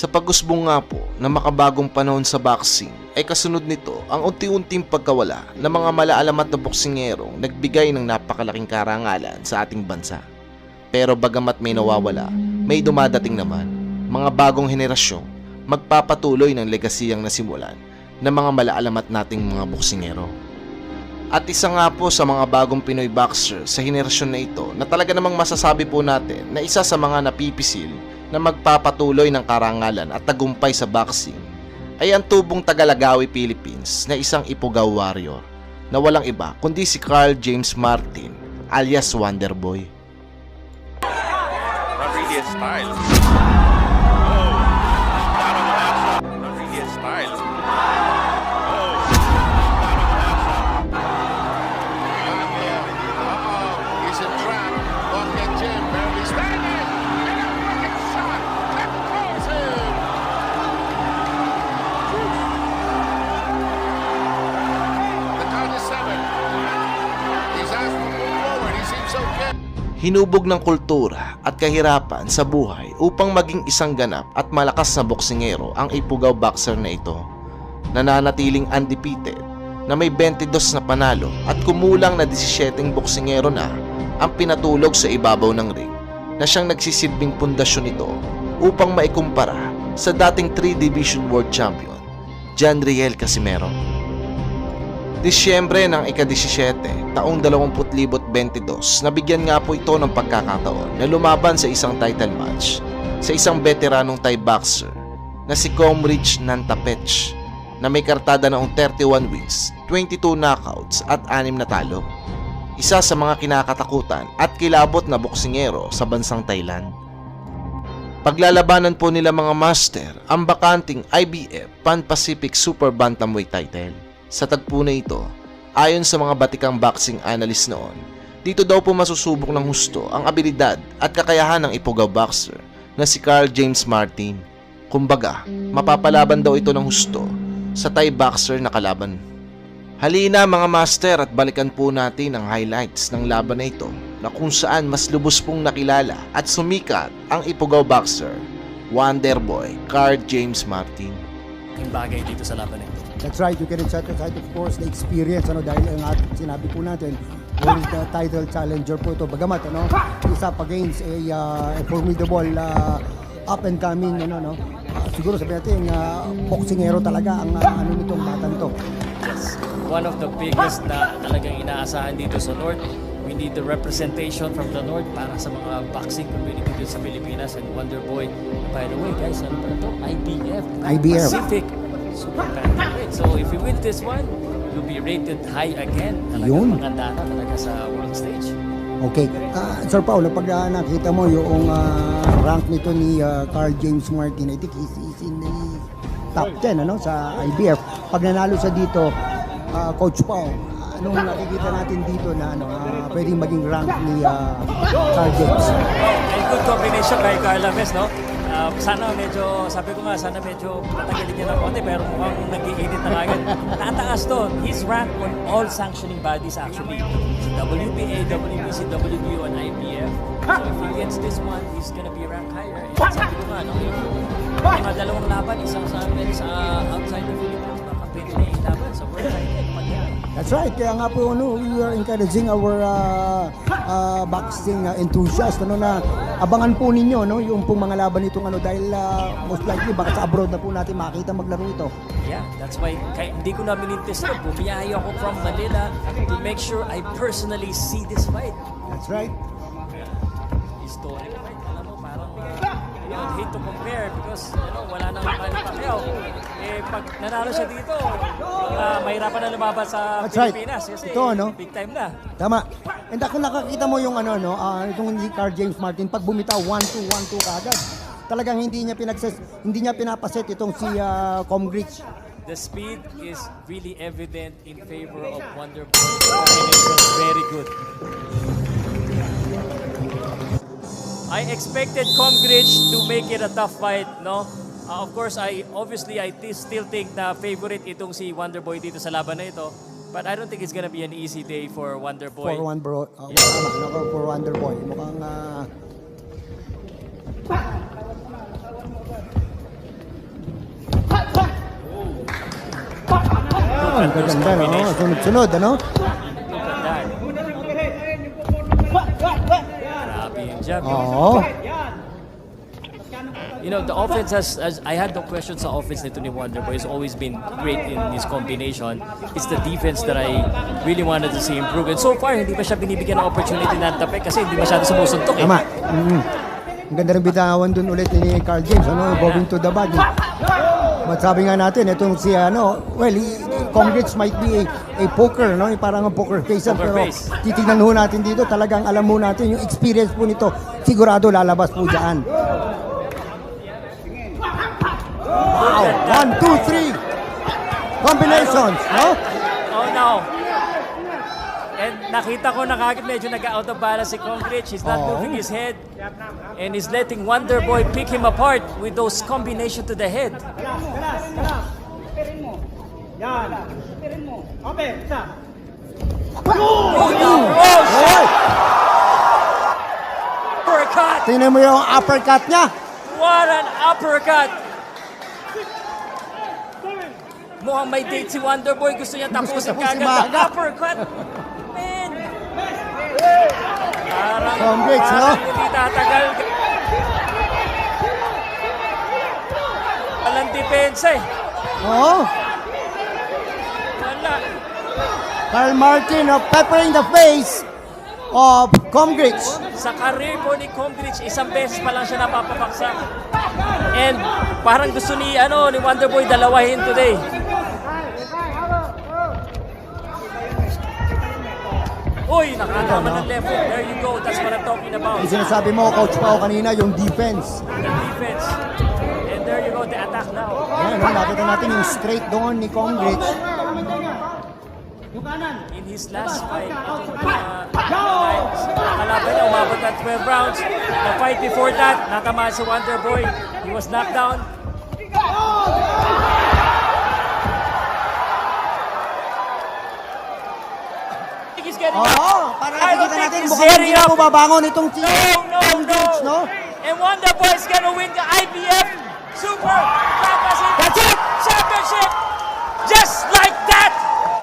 Sa pag-usbong nga po na makabagong panahon sa boxing ay kasunod nito ang unti-unting pagkawala ng mga malaalamat na boksingerong nagbigay ng napakalaking karangalan sa ating bansa. Pero bagamat may nawawala, may dumadating naman mga bagong henerasyon magpapatuloy ng legasiyang nasimulan ng mga malaalamat nating mga boksingero. At isa nga po sa mga bagong Pinoy boxer sa henerasyon na ito na talaga namang masasabi po natin na isa sa mga napipisil na magpapatuloy ng karangalan at tagumpay sa boxing ay ang tubong Tagalagawi Philippines na isang Ipugaw warrior na walang iba kundi si Carl James Martin alias Wonderboy. A style. Hinubog ng kultura at kahirapan sa buhay upang maging isang ganap at malakas na boksingero ang Ipugaw boxer na ito. Nananatiling undefeated na may 22 na panalo at kumulang na 17 boksingero na ang pinatulog sa ibabaw ng ring na siyang nagsisilbing pundasyon nito upang maikumpara sa dating 3 Division World Champion, John Riel Casimero. Disyembre ng ika-17, taong 2022, nabigyan nga po ito ng pagkakataon na lumaban sa isang title match sa isang veteranong Thai boxer na si Comrich Nantapech na may kartada noong 31 wins, 22 knockouts at 6 na talo. Isa sa mga kinakatakutan at kilabot na boksingero sa bansang Thailand. Paglalabanan po nila mga master ang bakanting IBF Pan-Pacific Super Bantamweight title. Sa tagpo na ito, ayon sa mga batikang boxing analyst noon, dito daw po masusubok ng husto ang abilidad at kakayahan ng ipugaw boxer na si Carl James Martin. Kumbaga, mapapalaban daw ito ng husto sa Thai boxer na kalaban. Halina mga master at balikan po natin ang highlights ng laban na ito na kung saan mas lubos pong nakilala at sumikat ang ipugaw boxer, Wonderboy Carl James Martin. yung bagay dito sa laban na ito. That's right, you can aside of course the experience ano dahil ang sinabi po natin world uh, title challenger po ito bagamat ano is up against a, uh, a formidable uh, up and coming ano no uh, siguro sabihin natin uh, boksingero talaga ang uh, ano nitong batang to Yes. One of the biggest na talagang inaasahan dito sa North. We need the representation from the North para sa mga boxing community dito sa Pilipinas and Wonder Boy. By the way, guys, ano pa ito? IBF. IBF. Pacific Super Bantamweight. So if you win this one, you'll be rated high again. Talagang Yun. maganda na talaga sa world stage. okay uh, Sir Paul pag uh, nakita mo yung uh, rank nito ni uh, Carl James Martin I think he's, he's in the top 10 ano sa IBF pag nanalo sa dito uh, Coach Pao anong nakikita natin dito na ano uh, pwedeng maging rank ni uh, Carl James And good combination kay Carla Vez, no? Ah, sana medyo, sabi ko nga, sana medyo matagalin niya ng konti, pero mukhang nag-iinit na kagad. Tataas to. He's ranked on all sanctioning bodies actually. Sa WBA, WBC, WBO, and IBF. So if he gets this one, he's gonna be ranked higher. And sabi ko nga, no? Yung mga dalawang laban, isang sa amin sa outside the Philippines, baka pwede na yung laban sa world title. Pag. That's right. Kaya nga po ano, we are encouraging our uh, uh, boxing uh, enthusiasts ano na abangan po ninyo no yung pong mga laban nitong ano dahil uh, most likely baka sa abroad na po natin makita maglaro ito. Yeah, that's why kaya, hindi ko na minintis na bumiyahe ako from Manila to make sure I personally see this fight. That's right. Historic fight. Alam mo, parang you know, hate to compare because you know, wala nang Manny Pacquiao. Eh, pag nanalo siya dito, uh, mahirapan na lumaban sa That's right. Pilipinas kasi Ito, no? big time na. Tama. And kung nakakita mo yung ano no, ah, itong ni Carl James Martin pag bumitaw 1-2 1-2 kaagad. Talagang hindi niya pinagses hindi niya pinapaset itong si uh, Comgrich. The speed is really evident in favor of Wonder Boy. Combination very good. I expected Comgrich to make it a tough fight, no? Uh, of course, I obviously I still think na favorite itong si Wonderboy dito sa laban na ito. But I don't think it's gonna be an easy day for Wonderboy. For Wonderboy. Uh, yeah. Ano for Wonderboy. Mukhang uh, Oh, ang gaganda, no? Sunod-sunod, ano? Grabe yung jab. Oo. Oh. You know, the offense has, has I had no questions sa offense nito ni Wonderboy. He's always been great in his combination. It's the defense that I really wanted to see improve. And so far, hindi pa siya binibigyan ng opportunity na tapek kasi hindi masyado sumusuntok eh. Tama. Mm. Ang ganda rin bitawan dun ulit ni Carl James, ano? Going to the bag. But sabi nga natin, itong si, ano, well, Congrats might be a, a poker, no? Parang ang poker face. Poker pero face. titignan ho natin dito, talagang alam mo natin, yung experience po nito, sigurado lalabas po dyan. Wow! One, two, three! Combinations, no? Oh no. And nakita ko na kagad medyo nag-out of balance si Congrich. He's not Oo. moving his head. And he's letting Wonderboy pick him apart with those combination to the head. Oh no! Oh, Hoy! uppercut! Tingnan mo yung uppercut niya. What an uppercut! Mukhang may date si Wonderboy. Gusto niya tapusin kagad ang uppercut. Man! Parang, Congrats, no? parang hindi tatagal. Walang depensa eh. Oo. Wala. Carl Martin of peppering the face of Congrats. Sa career po ni Congrich, isang beses pa lang siya napapapaksa. And parang gusto ni, ano, ni Wonderboy dalawahin today. Uy, nakakama ng left hook. There you go. That's what I'm talking about. Yung sinasabi mo, Coach Pao kanina, yung defense. The defense. And there you go, the attack now. Ayan, no, nakita natin yung straight doon ni Congrats. In his last fight, itong uh, nakalaban niya, umabot ng 12 rounds. The fight before that, natamaan si Wonderboy. He was knocked down. Getting Oo, para I don't nakikita think natin, he's mukhang hindi setting na up. bumabangon itong si No, no, no. no? And Wonderboy's gonna win the IBF Super Fantasy Championship just like that.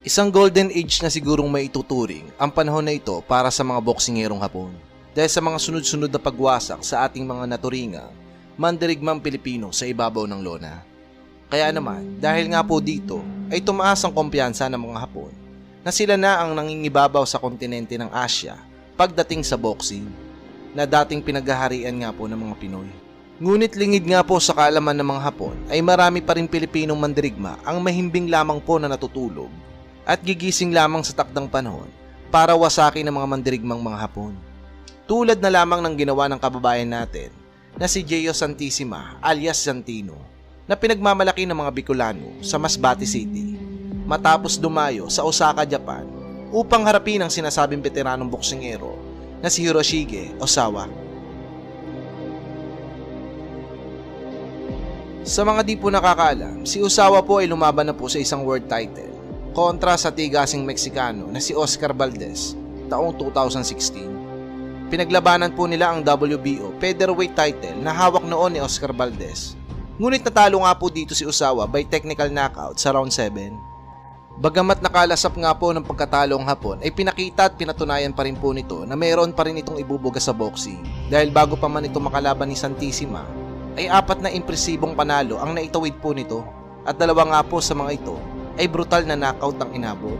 Isang golden age na sigurong may ituturing ang panahon na ito para sa mga boksingerong Hapon. Dahil sa mga sunod-sunod na pagwasak sa ating mga naturingang mandirigmang Pilipino sa ibabaw ng lona. Kaya naman, dahil nga po dito, ay tumaas ang kumpiyansa ng mga Hapon na sila na ang nangingibabaw sa kontinente ng Asya pagdating sa boxing na dating pinaghaharian nga po ng mga Pinoy. Ngunit lingid nga po sa kaalaman ng mga Hapon ay marami pa rin Pilipinong mandirigma ang mahimbing lamang po na natutulog at gigising lamang sa takdang panahon para wasakin ng mga mandirigmang mga Hapon. Tulad na lamang ng ginawa ng kababayan natin na si Gio Santissima alias Santino na pinagmamalaki ng mga Bicolano sa Masbate City matapos dumayo sa Osaka, Japan upang harapin ang sinasabing veteranong boksingero na si Hiroshige Osawa. Sa mga di po nakakaalam, si Osawa po ay lumaban na po sa isang world title kontra sa tigasing Meksikano na si Oscar Valdez taong 2016. Pinaglabanan po nila ang WBO featherweight title na hawak noon ni Oscar Valdez. Ngunit natalo nga po dito si Osawa by technical knockout sa round 7. Bagamat nakalasap nga po ng pagkatalo ang hapon ay pinakita at pinatunayan pa rin po nito na mayroon pa rin itong ibubuga sa boxing dahil bago pa man ito makalaban ni Santissima ay apat na impresibong panalo ang naitawid po nito at dalawa nga po sa mga ito ay brutal na knockout ang inabot.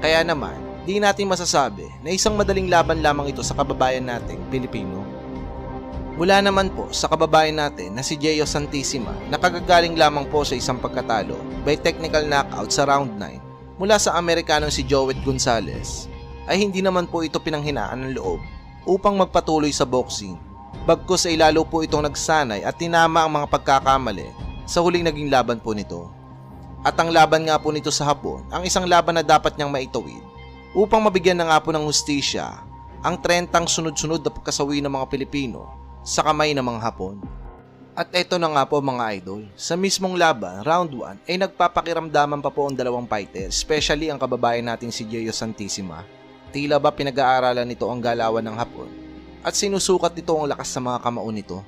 Kaya naman, di natin masasabi na isang madaling laban lamang ito sa kababayan nating Pilipino. Mula naman po sa kababayan natin na si Gio Santissima na kagagaling lamang po sa isang pagkatalo by technical knockout sa round 9 mula sa Amerikanong si Joet Gonzalez. Ay hindi naman po ito pinanghinaan ng loob upang magpatuloy sa boxing. Bagkus ay lalo po itong nagsanay at tinama ang mga pagkakamali sa huling naging laban po nito. At ang laban nga po nito sa hapon ang isang laban na dapat niyang maitawid upang mabigyan na nga po ng hustisya ang 30 sunod-sunod na pagkasawi ng mga Pilipino sa kamay ng mga Hapon. At eto na nga po mga idol, sa mismong laban, round 1, ay nagpapakiramdaman pa po ang dalawang fighter, especially ang kababayan natin si Gio Santissima. Tila ba pinag-aaralan nito ang galawan ng Hapon at sinusukat nito ang lakas sa mga kamao nito.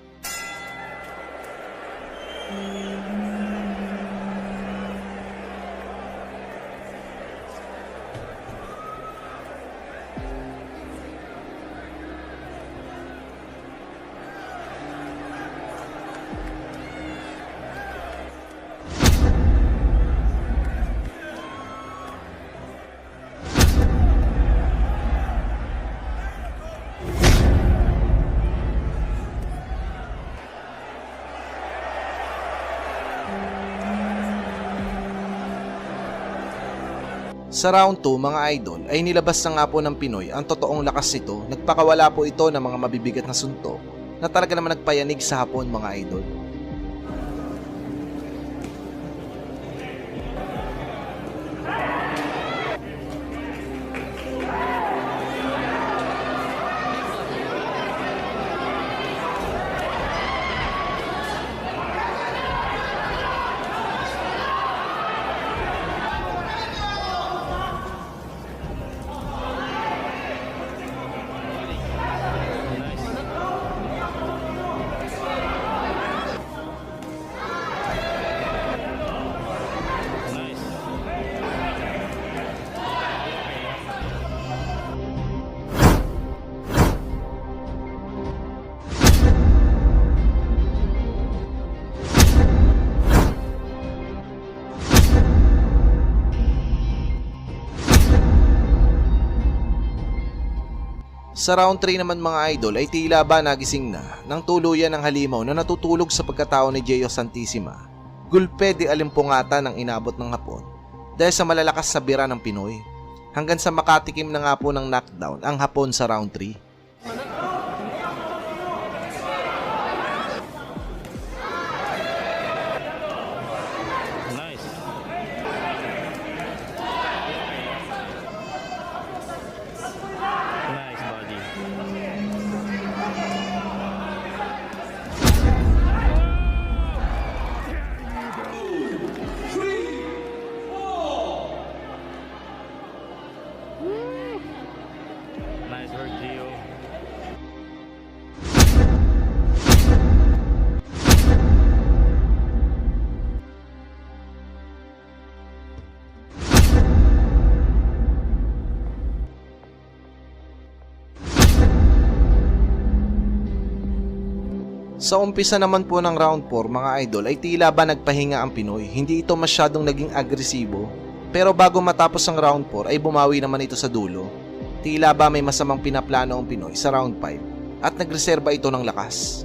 Sa round 2 mga idol ay nilabas na nga po ng Pinoy ang totoong lakas nito. Nagpakawala po ito ng mga mabibigat na suntok na talaga naman nagpayanig sa hapon mga idol. Sa round 3 naman mga idol ay tila ba nagising na ng tuluyan ng halimaw na natutulog sa pagkatao ni Gio Santissima. Gulpe di alimpungata ng inabot ng hapon dahil sa malalakas sa bira ng Pinoy hanggang sa makatikim na nga po ng knockdown ang hapon sa round 3. Sa umpisa naman po ng round 4 mga idol ay tila ba nagpahinga ang Pinoy. Hindi ito masyadong naging agresibo. Pero bago matapos ang round 4 ay bumawi naman ito sa dulo. Tila ba may masamang pinaplano ang Pinoy sa round 5 at nagreserba ito ng lakas.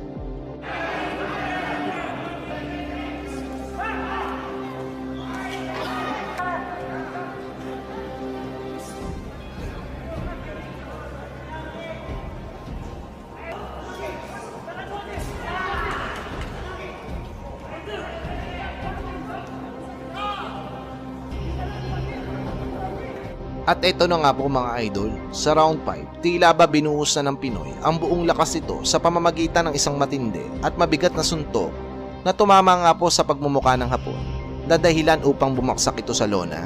At ito na nga po mga idol, sa round 5, tila ba binuhos na ng Pinoy ang buong lakas nito sa pamamagitan ng isang matindi at mabigat na suntok na tumama nga po sa pagmumuka ng hapon na dahilan upang bumaksak ito sa lona.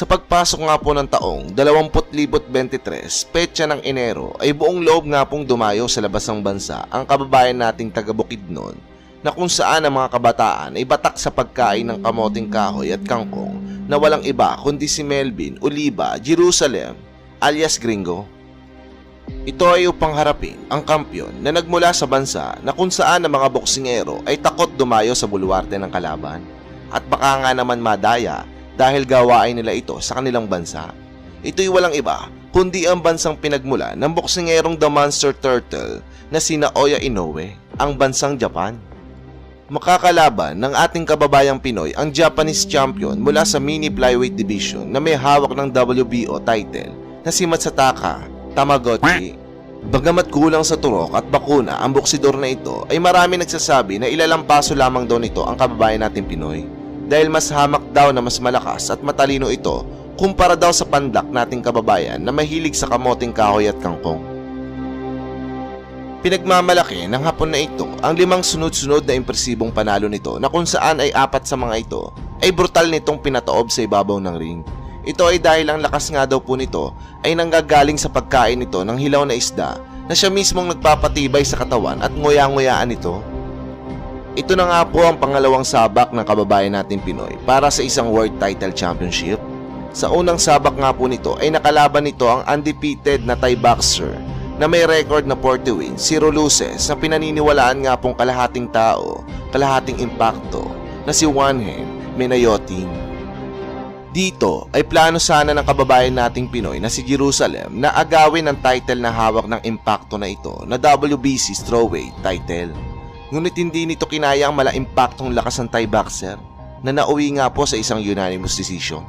Sa pagpasok nga po ng taong 2023, petsa ng Enero, ay buong loob nga pong dumayo sa labas ng bansa ang kababayan nating taga Bukidnon na kung saan ang mga kabataan ay batak sa pagkain ng kamoting kahoy at kangkong na walang iba kundi si Melvin Oliva Jerusalem alias Gringo. Ito ay upang harapin ang kampyon na nagmula sa bansa na kung saan ang mga boksingero ay takot dumayo sa bulwarte ng kalaban at baka nga naman madaya dahil gawain nila ito sa kanilang bansa. Ito'y walang iba kundi ang bansang pinagmula ng boksingerong The Monster Turtle na sina Oya Inoue, ang bansang Japan. Makakalaban ng ating kababayang Pinoy ang Japanese champion mula sa mini flyweight division na may hawak ng WBO title na si Matsutaka Tamagotchi. Bagamat kulang sa turok at bakuna ang boksidor na ito ay marami nagsasabi na ilalampaso lamang daw nito ang kababayan nating Pinoy dahil mas hamak daw na mas malakas at matalino ito kumpara daw sa pandak nating kababayan na mahilig sa kamoting kahoy at kangkong. Pinagmamalaki ng hapon na ito ang limang sunod-sunod na impresibong panalo nito na kung saan ay apat sa mga ito ay brutal nitong pinataob sa ibabaw ng ring. Ito ay dahil ang lakas nga daw po nito ay nanggagaling sa pagkain nito ng hilaw na isda na siya mismong nagpapatibay sa katawan at nguya-nguyaan nito. Ito na nga po ang pangalawang sabak ng kababayan natin Pinoy para sa isang World Title Championship. Sa unang sabak nga po nito ay nakalaban nito ang undefeated na Thai boxer na may record na 40 wins, si Roluces na pinaniniwalaan nga pong kalahating tao, kalahating impacto na si Wanhen Menayotin. Dito ay plano sana ng kababayan nating Pinoy na si Jerusalem na agawin ang title na hawak ng impacto na ito na WBC Strawweight title. Ngunit hindi nito kinaya ang mala impaktong lakas ng Thai boxer na nauwi nga po sa isang unanimous decision.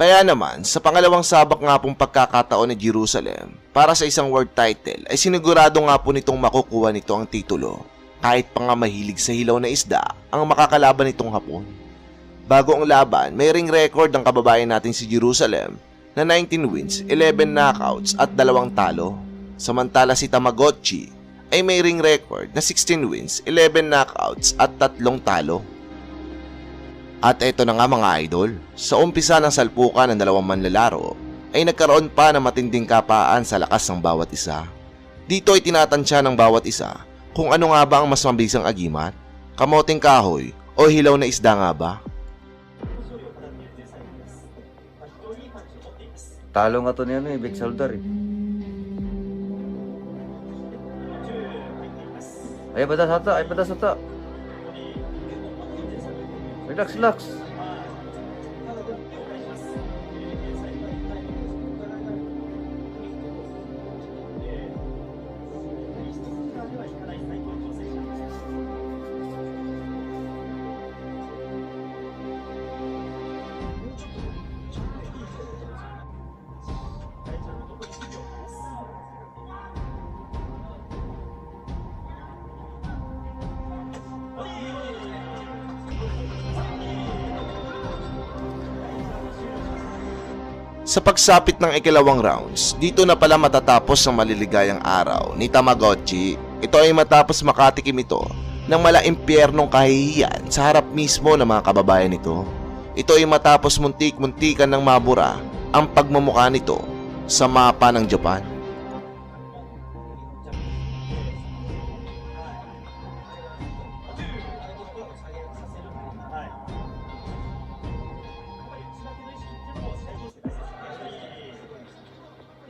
Kaya naman, sa pangalawang sabak nga pong pagkakataon ni Jerusalem para sa isang world title ay sinigurado nga po nitong makukuha nito ang titulo kahit pa nga mahilig sa hilaw na isda ang makakalaban nitong hapon. Bago ang laban, may ring record ang kababayan natin si Jerusalem na 19 wins, 11 knockouts at dalawang talo. Samantala si Tamagotchi ay may ring record na 16 wins, 11 knockouts at tatlong talo. At eto na nga mga idol, sa umpisa ng salpukan ng dalawang manlalaro ay nagkaroon pa ng matinding kapaan sa lakas ng bawat isa. Dito ay tinatansya ng bawat isa kung ano nga ba ang mas mabilisang agimat, kamoting kahoy o hilaw na isda nga ba. Talo nga to niya ano eh, big shoulder eh. Eh, air pedas atak, eh, air pedas atak. Relax, relax. Sa pagsapit ng ikalawang rounds, dito na pala matatapos ang maliligayang araw ni Tamagotchi. Ito ay matapos makatikim ito ng mala impyernong kahihiyan sa harap mismo ng mga kababayan nito. Ito ay matapos muntik-muntikan ng mabura ang pagmamukha nito sa mapa ng Japan.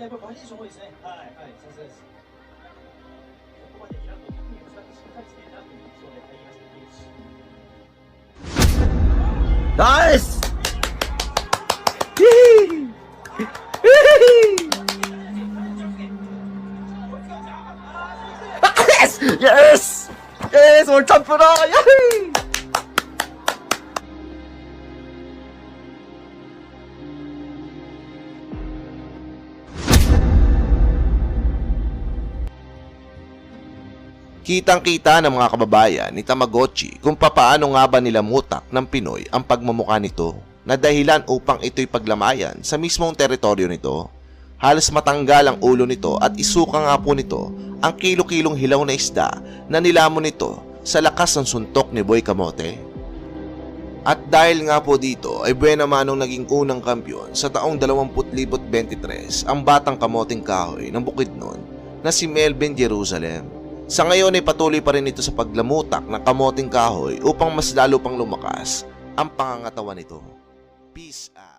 やっぱバリエーション多いですね。はい、はい、さすがです。ここまでラン使ってしっかりしていという印象で入りました。ナイス Kitang-kita ng mga kababayan ni Tamagotchi kung papaano nga ba nila mutak ng Pinoy ang pagmamukha nito na dahilan upang ito'y paglamayan sa mismong teritoryo nito. Halos matanggal ang ulo nito at isuka nga po nito ang kilo-kilong hilaw na isda na nilamon nito sa lakas ng suntok ni Boy Kamote. At dahil nga po dito ay buena manong naging unang kampyon sa taong 2023 ang batang kamoting kahoy ng Bukidnon na si Melvin Jerusalem. Sa ngayon ay patuloy pa rin ito sa paglamutak ng kamoting kahoy upang mas lalo pang lumakas ang pangangatawan nito. Peace out.